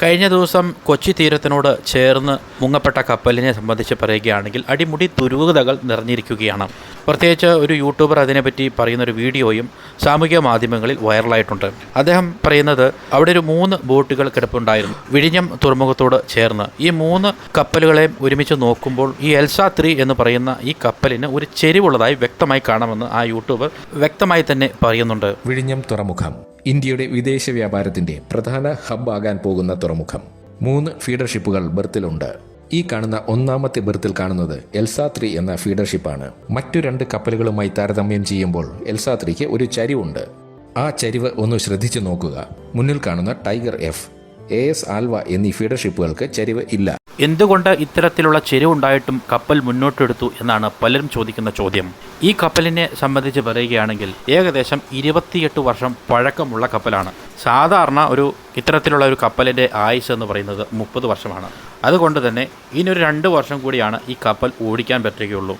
കഴിഞ്ഞ ദിവസം കൊച്ചി തീരത്തിനോട് ചേർന്ന് മുങ്ങപ്പെട്ട കപ്പലിനെ സംബന്ധിച്ച് പറയുകയാണെങ്കിൽ അടിമുടി ദുരൂഹതകൾ നിറഞ്ഞിരിക്കുകയാണ്. പ്രത്യേകിച്ച് ഒരു യൂട്യൂബർ അതിനെപ്പറ്റി പറയുന്ന ഒരു വീഡിയോയും സാമൂഹിക മാധ്യമങ്ങളിൽ വൈറലായിട്ടുണ്ട്. അദ്ദേഹം പറയുന്നത് അവിടെ ഒരു മൂന്ന് ബോട്ടുകൾ കിടപ്പുണ്ടായിരുന്നു. വിഴിഞ്ഞം തുറമുഖത്തോട് ചേർന്ന്. ഈ മൂന്ന് കപ്പലുകളെയും ഒരുമിച്ച് നോക്കുമ്പോൾ ഈ എൽസ ത്രീ എന്ന് പറയുന്ന ഈ കപ്പലിന് ഒരു ചെരിവുള്ളതായി വ്യക്തമായി കാണാമെന്ന് ആ യൂട്യൂബർ വ്യക്തമായി തന്നെ പറയുന്നുണ്ട്. വിഴിഞ്ഞം തുറമുഖം ഇന്ത്യയുടെ വിദേശ വ്യാപാരത്തിന്റെ പ്രധാന ഹബ് ആകാൻ പോകുന്ന തുറമുഖം. മൂന്ന് ഫീഡർഷിപ്പുകൾ ബർത്തിലുണ്ട്. ഈ കാണുന്ന ഒന്നാമത്തെ ബെർത്തിൽ കാണുന്നത് എൽസാത്രി എന്ന ഫീഡർഷിപ്പാണ്. മറ്റു രണ്ട് കപ്പലുകളുമായി താരതമ്യം ചെയ്യുമ്പോൾ എൽസാത്രിക്ക് ഒരു ചരിവുണ്ട്. ആ ചരിവ് ഒന്ന് ശ്രദ്ധിച്ചു നോക്കുക. മുന്നിൽ കാണുന്ന ടൈഗർ എഫ് എ എസ് ആൽവ എന്നീ ഫീഡർഷിപ്പുകൾക്ക് ചരിവ് ഇല്ല. എന്തുകൊണ്ട് ഇത്തരത്തിലുള്ള ചെരുവുണ്ടായിട്ടും കപ്പൽ മുന്നോട്ടെടുത്തു എന്നാണ് പലരും ചോദിക്കുന്ന ചോദ്യം. ഈ കപ്പലിനെ സംബന്ധിച്ച് പറയുകയാണെങ്കിൽ ഏകദേശം ഇരുപത്തിയെട്ട് വർഷം പഴക്കമുള്ള കപ്പലാണ്. സാധാരണ ഒരു ഇത്തരത്തിലുള്ള ഒരു കപ്പലിന്റെ ആയുസ് എന്ന് പറയുന്നത് മുപ്പത് വർഷമാണ്. അതുകൊണ്ട് തന്നെ ഇനിയൊരു രണ്ട് വർഷം കൂടിയാണ് ഈ കപ്പൽ ഓടിക്കാൻ പറ്റുകയുള്ളൂ.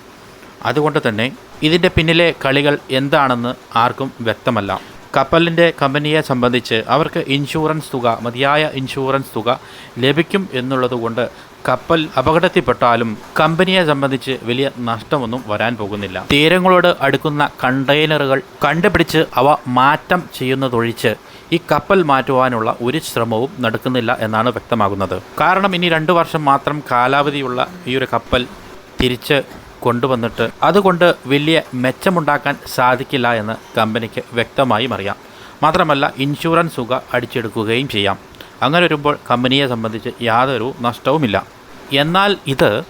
അതുകൊണ്ട് തന്നെ ഇതിന്റെ പിന്നിലെ കളികൾ എന്താണെന്ന് ആർക്കും വ്യക്തമല്ല. കപ്പലിന്റെ കമ്പനിയെ സംബന്ധിച്ച് അവർക്ക് ഇൻഷുറൻസ് തുക മതിയായ ഇൻഷുറൻസ് തുക ലഭിക്കും എന്നുള്ളതുകൊണ്ട് കപ്പൽ അപകടത്തിൽപ്പെട്ടാലും കമ്പനിയെ സംബന്ധിച്ച് വലിയ നഷ്ടമൊന്നും വരാൻ പോകുന്നില്ല. തീരങ്ങളോട് അടുക്കുന്ന കണ്ടെയ്നറുകൾ കണ്ടുപിടിച്ച് അവ മാറ്റം ചെയ്യുന്നതൊഴിച്ച് ഈ കപ്പൽ മാറ്റുവാനുള്ള ഒരു ശ്രമവും നടക്കുന്നില്ല എന്നാണ് വ്യക്തമാകുന്നത്. കാരണം ഇനി രണ്ടു വർഷം മാത്രം കാലാവധിയുള്ള ഈ ഒരു കപ്പൽ തിരിച്ച് കൊണ്ടുവന്നിട്ട് അതുകൊണ്ട് വലിയ മെച്ചമുണ്ടാക്കാൻ സാധിക്കില്ല എന്ന് കമ്പനിക്ക് വ്യക്തമായും അറിയാം. മാത്രമല്ല ഇൻഷുറൻസ് തുക അടിച്ചെടുക്കുകയും ചെയ്യാം. അങ്ങനെ വരുമ്പോൾ കമ്പനിയെ സംബന്ധിച്ച് യാതൊരു നഷ്ടവുമില്ല. എന്നാൽ ഇത്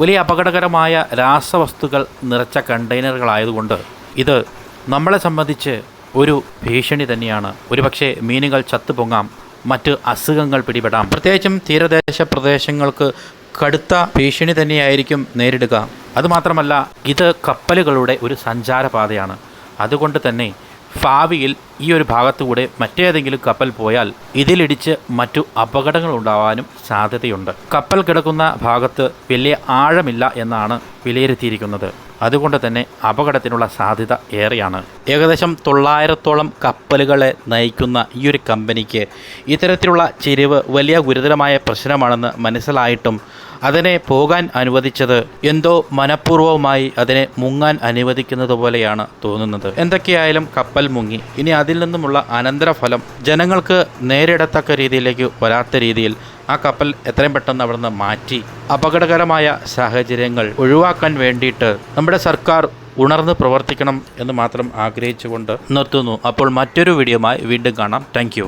വലിയ അപകടകരമായ രാസവസ്തുക്കൾ നിറച്ച കണ്ടെയ്നറുകളായതുകൊണ്ട് ഇത് നമ്മളെ സംബന്ധിച്ച് ഒരു ഭീഷണി തന്നെയാണ്. ഒരുപക്ഷെ മീനുകൾ ചത്തുപൊങ്ങാം മറ്റ് അസുഖങ്ങൾ പിടിപെടാം. പ്രത്യേകിച്ചും തീരദേശ പ്രദേശങ്ങൾക്ക് കടുത്ത ഭീഷണി തന്നെയായിരിക്കും നേരിടുക. അതുമാത്രമല്ല ഇത് കപ്പലുകളുടെ ഒരു സഞ്ചാരപാതയാണ്. അതുകൊണ്ട് തന്നെ ഭാവിയിൽ ഈ ഒരു ഭാഗത്തുകൂടെ മറ്റേതെങ്കിലും കപ്പൽ പോയാൽ ഇതിലിടിച്ച് മറ്റു അപകടങ്ങൾ ഉണ്ടാവാനും സാധ്യതയുണ്ട്. കപ്പൽ കിടക്കുന്ന ഭാഗത്ത് വലിയ ആഴമില്ല എന്നാണ് വിലയിരുത്തിയിരിക്കുന്നത്. അതുകൊണ്ട് തന്നെ അപകടത്തിനുള്ള സാധ്യത ഏറെയാണ്. ഏകദേശം തൊള്ളായിരത്തോളം കപ്പലുകളെ നയിക്കുന്ന ഈ ഒരു കമ്പനിക്ക് ഇത്തരത്തിലുള്ള ചെരിവ് വലിയ ഗുരുതരമായ പ്രശ്നമാണെന്ന് മനസ്സിലായിട്ടും അതിനെ പോകാൻ അനുവദിച്ചത് എന്തോ മനഃപൂർവമായി അതിനെ മുങ്ങാൻ അനുവദിക്കുന്നത് പോലെയാണ് തോന്നുന്നത്. എന്തൊക്കെയായാലും കപ്പൽ മുങ്ങി. ഇനി അതിൽ നിന്നുമുള്ള അനന്തരഫലം ജനങ്ങൾക്ക് നേരിടത്തക്ക രീതിയിലേക്ക് വരാത്ത രീതിയിൽ ആ കപ്പൽ എത്രയും പെട്ടെന്ന് അവിടുന്ന് മാറ്റി അപകടകരമായ സാഹചര്യങ്ങൾ ഒഴിവാക്കാൻ വേണ്ടിയിട്ട് നമ്മുടെ സർക്കാർ ഉണർന്ന് പ്രവർത്തിക്കണം എന്ന് മാത്രം ആഗ്രഹിച്ചുകൊണ്ട് നിർത്തുന്നു. അപ്പോൾ മറ്റൊരു വീഡിയോമായി വീണ്ടും കാണാം. താങ്ക്